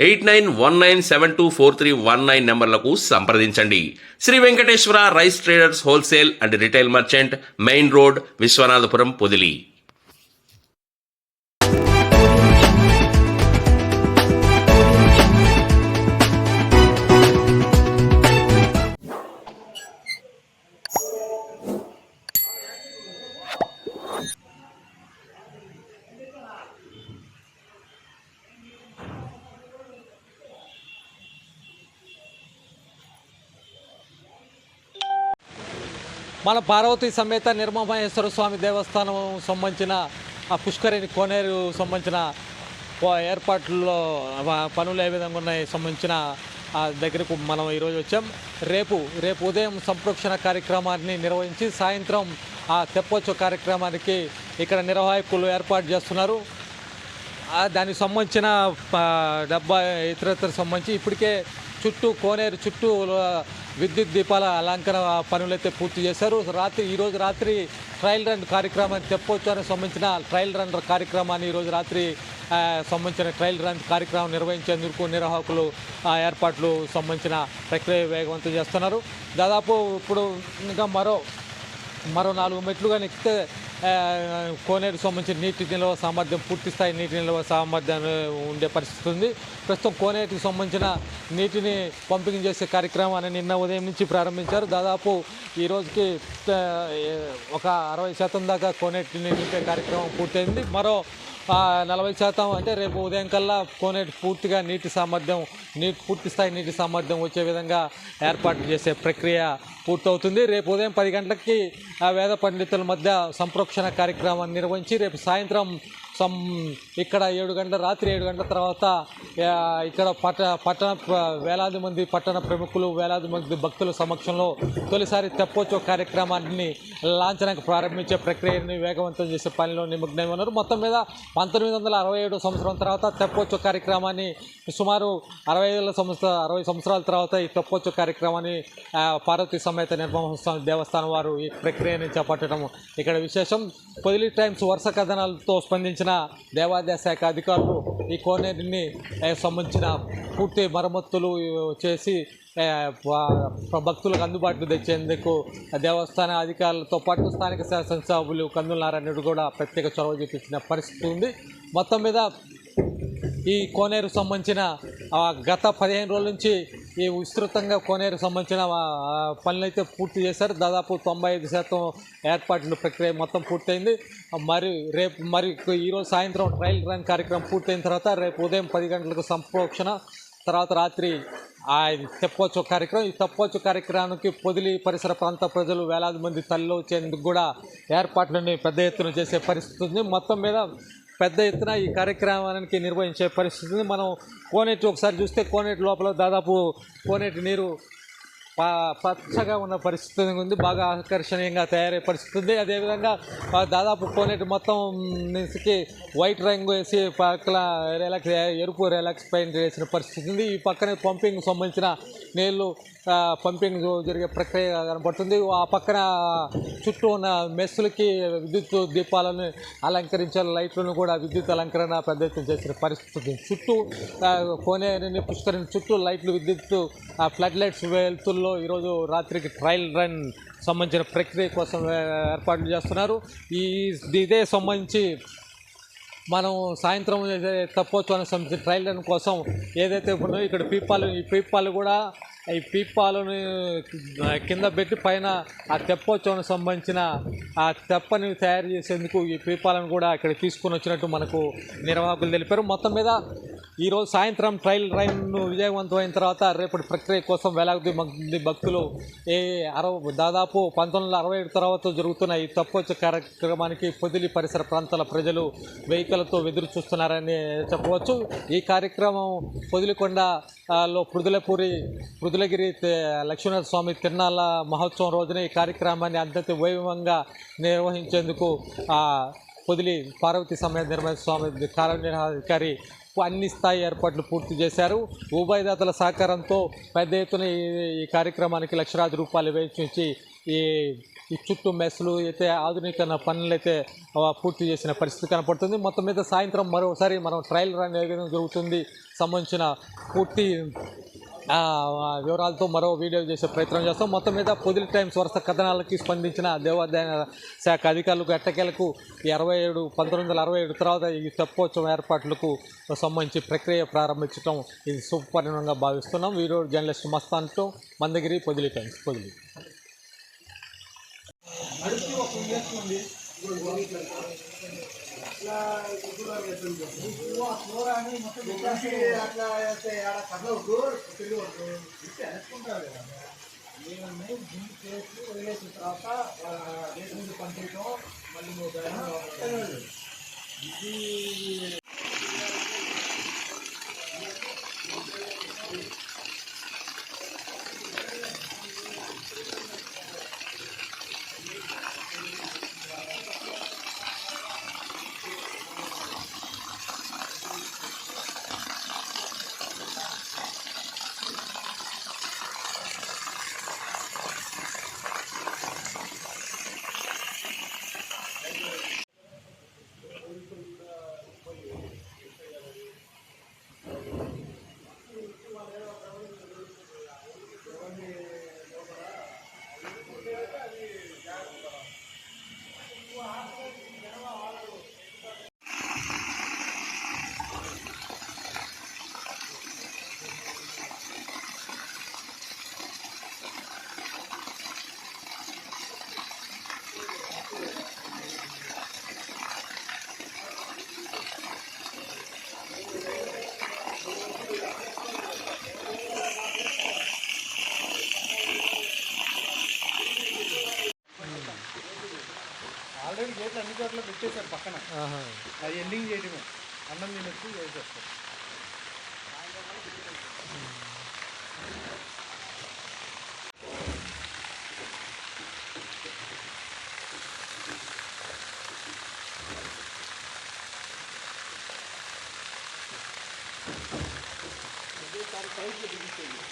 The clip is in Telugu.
eight nine one nine seven two four three one nine నెంబర్లకు సంప్రదించండి. Shri Venkateswara rice traders wholesale and retail merchant main road Viswanathapuram Podili. మన పార్వతీ సమేత నిర్మమహేశ్వర స్వామి దేవస్థానం సంబంధించిన ఆ పుష్కరిణి కోనేరు సంబంధించిన ఏర్పాట్లలో పనులు ఏ విధంగా ఉన్నాయి సంబంధించిన దగ్గరకు మనం ఈరోజు వచ్చాం. రేపు రేపు ఉదయం సంప్రోక్షణ కార్యక్రమాన్ని నిర్వహించి సాయంత్రం ఆ తెప్పొచ్చు కార్యక్రమానికి ఇక్కడ నిర్వాహకులు ఏర్పాటు చేస్తున్నారు. దానికి సంబంధించిన డబ్బా ఇతరత్ర సంబంధించి ఇప్పటికే చుట్టూ కోనేరు చుట్టూ విద్యుత్ దీపాల అలంకరణ పనులైతే పూర్తి చేశారు. రాత్రి ఈరోజు రాత్రి ట్రయల్ రన్ కార్యక్రమాన్ని తెప్పొచ్చానికి సంబంధించిన ట్రయల్ రన్ కార్యక్రమాన్ని ఈరోజు రాత్రి సంబంధించిన ట్రయల్ రన్ కార్యక్రమం నిర్వహించేందుకు నిర్వాహకులు ఏర్పాట్లు సంబంధించిన ప్రక్రియ వేగవంతం చేస్తున్నారు. దాదాపు ఇప్పుడు ఇంకా మరో మరో నాలుగు మెట్లుగా ఎక్కితే కోనేరు సంబంధించిన నీటి నిల్వ సామర్థ్యం పూర్తి స్థాయి నీటి నిల్వ సామర్థ్యం ఉండే పరిస్థితి ఉంది. ప్రస్తుతం కోనేటికి సంబంధించిన నీటిని పంపిణీ చేసే కార్యక్రమాన్ని నిన్న ఉదయం నుంచి ప్రారంభించారు. దాదాపు ఈ రోజుకి ఒక అరవై శాతం దాకా కోనేటిని నింపే కార్యక్రమం పూర్తయింది. మరో నలభై శాతం అంటే రేపు ఉదయం కల్లా కోనేటి పూర్తిగా నీటి సామర్థ్యం నీటి పూర్తి స్థాయి నీటి సామర్థ్యం వచ్చే విధంగా ఏర్పాటు చేసే ప్రక్రియ పూర్తవుతుంది. రేపు ఉదయం పది గంటలకి ఆ వేద పండితుల మధ్య సంప్రోక్షణ కార్యక్రమాన్ని నిర్వహించి రేపు సాయంత్రం సం ఇక్కడ ఏడు గంటల రాత్రి ఏడు గంటల తర్వాత ఇక్కడ పట్ట పట్టణ వేలాది మంది పట్టణ ప్రముఖులు వేలాది మంది భక్తుల సమక్షంలో తొలిసారి తెప్పోత్సవ కార్యక్రమాన్ని లాంఛనంగా ప్రారంభించే ప్రక్రియని వేగవంతం చేసే పనిలో నిమగ్నమై ఉన్నారు. మొత్తం మీద పంతొమ్మిది వందల అరవై ఏడు సంవత్సరం తర్వాత తెప్పోత్సవ కార్యక్రమాన్ని సుమారు అరవై ఏళ్ళ సంవత్సర అరవై సంవత్సరాల తర్వాత ఈ తెప్పోత్సవ కార్యక్రమాన్ని పార్వతి సమేత నిర్మహోత్సవం దేవస్థానం వారు ఈ ప్రక్రియని చేపట్టడం ఇక్కడ విశేషం. పొదిలి టైమ్స్ వరుస కథనాలతో స్పందించిన దేవాదాయ శాఖ అధికారులు ఈ కోనేరుని సంబంధించిన పూర్తి మరమ్మతులు చేసి భక్తులకు అందుబాటులో తెచ్చేందుకు దేవస్థాన అధికారులతో పాటు స్థానిక శాసనసభ్యులు కందుల నారాయణుడు కూడా ప్రత్యేక చొరవ చూపించిన పరిస్థితి ఉంది. మొత్తం మీద ఈ కోనేరు సంబంధించిన గత పదిహేను రోజుల నుంచి ఈ విస్తృతంగా కోనేరు సంబంధించిన పనులైతే పూర్తి చేశారు. దాదాపు తొంభై ఐదు శాతం ఏర్పాట్లు ప్రక్రియ మొత్తం పూర్తయింది. మరి రేపు మరి ఈరోజు సాయంత్రం ట్రయల్ రన్ కార్యక్రమం పూర్తయిన తర్వాత రేపు ఉదయం పది గంటలకు సంప్రోక్షణ తర్వాత రాత్రి ఆ తెప్పొచ్చు కార్యక్రమం. ఈ తెప్పొచ్చు కార్యక్రమానికి పొదిలి పరిసర ప్రాంత ప్రజలు వేలాది మంది తల్లిలో వచ్చేందుకు కూడా ఏర్పాట్లని పెద్ద ఎత్తున చేసే పరిస్థితి ఉంది. మొత్తం మీద పెద్ద ఎత్తున ఈ కార్యక్రమానికి నిర్వహించే పరిస్థితి మనం కోనేటి ఒకసారి చూస్తే కోనేటి లోపల దాదాపు కోనేటి నీరు పచ్చగా ఉన్న పరిస్థితి ఉంది బాగా ఆకర్షణీయంగా తయారయ్యే పరిస్థితి ఉంది. అదేవిధంగా దాదాపు కోనేటి మొత్తం నుంచి వైట్ రంగు వేసి పక్కల రిలాక్స్ ఎరుపు రిలాక్స్ పెయింట్ వేసిన పరిస్థితి ఉంది. ఈ పక్కనే పంపింగ్ సంబంధించిన నీళ్ళు పంపింగ్ జరిగే ప్రక్రియ కనబడుతుంది ఆ పక్కన చుట్టూ ఉన్న మెస్సులకి విద్యుత్ దీపాలను అలంకరించిన లైట్లను కూడా విద్యుత్ అలంకరణ పెద్ద ఎత్తున చేసిన పరిస్థితి చుట్టూ కోనేరిని కోనేరుని చుట్టూ లైట్లు విద్యుత్ ఫ్లడ్ లైట్స్ వెళ్తుల్లో ఈరోజు రాత్రికి ట్రయల్ రన్ సంబంధించిన ప్రక్రియ కోసం ఏర్పాట్లు చేస్తున్నారు. ఈ ఇదే సంబంధించి మనం సాయంత్రం తప్పొచ్చు సంబంధించిన ట్రయల్ రన్ కోసం ఏదైతే ఉన్నాయో ఇక్కడ పీపాలు ఈ పీపాలు కూడా ఈ పీపాలను కింద పెట్టి పైన ఆ తెప్పొచ్చోనికి సంబంధించిన ఆ తెప్పని తయారు చేసేందుకు ఈ పీపాలను కూడా ఇక్కడ తీసుకొని వచ్చినట్టు మనకు నిర్వాహకులు తెలిపారు. మొత్తం మీద ఈరోజు సాయంత్రం ట్రయల్ రైన్ను విజయవంతమైన తర్వాత రేపటి ప్రక్రియ కోసం వేలాది మంది భక్తులు ఏ అరవై దాదాపు పంతొమ్మిది వందల అరవై ఏడు తర్వాత జరుగుతున్న ఈ తప్పొచ్చ కార్యక్రమానికి పొదిలి పరిసర ప్రాంతాల ప్రజలు వెహికల్తో ఎదురు చూస్తున్నారని చెప్పవచ్చు. ఈ కార్యక్రమం పొదిలికొండ పృదులపూరి లో పృథులపూరి పృథులగిరి స్వామి తిరునాళ్ళ మహోత్సవం రోజున ఈ కార్యక్రమాన్ని అత్యంత వైభవంగా నిర్వహించేందుకు పొదిలి పార్వతీ సమయ నిర్మల స్వామి కార్యనిర్వహణాధికారి అన్ని స్థాయి ఏర్పాట్లు పూర్తి చేశారు. ఉభయదాతల సహకారంతో పెద్ద ఎత్తున ఈ ఈ కార్యక్రమానికి లక్షలాది రూపాయలు వేచించి ఈ ఈ చుట్టూ మెస్లు అయితే ఆధునీకరణ పనులు అయితే పూర్తి చేసిన పరిస్థితి కనపడుతుంది. మొత్తం మీద సాయంత్రం మరోసారి మనం ట్రయల్ రన్ ఏ విధంగా జరుగుతుంది సంబంధించిన పూర్తి వివరాలతో మరో వీడియో చేసే ప్రయత్నం చేస్తాం. మొత్తం మీద పొదిలి టైమ్స్ వరుస కథనాలకి స్పందించిన దేవాదాయ శాఖ అధికారులకు ఎట్టకేలకు ఈ అరవై ఏడు పంతొమ్మిది వందల అరవై ఏడు తర్వాత ఈ తెప్పోత్సవం ఏర్పాట్లకు సంబంధించి ప్రక్రియ ప్రారంభించడం ఇది శుభపరిణంగా భావిస్తున్నాం. వీడియో జర్నలిస్ట్ మస్తాన్తో మందగిరి పొదిలి టైమ్స్. పొదిలి. అట్లా గుడ్డులో పెట్టండి నువ్వు ఆ కూర అని మొత్తం పెట్టేసి అట్లా వేస్తే ఆడ కదలవుతూ తిరగవద్దు ఇస్తే అనుకుంటారు కదా ఏమన్నీ జిమ్ చేసి వదిలేసిన తర్వాత దేశం పంపించడం మళ్ళీ ఇది Wow. పెట్టేశారు పక్కన ఆహా. అది ఎండింగ్ చేయడమే అన్నం తినొచ్చి చేసేస్తారు ఆ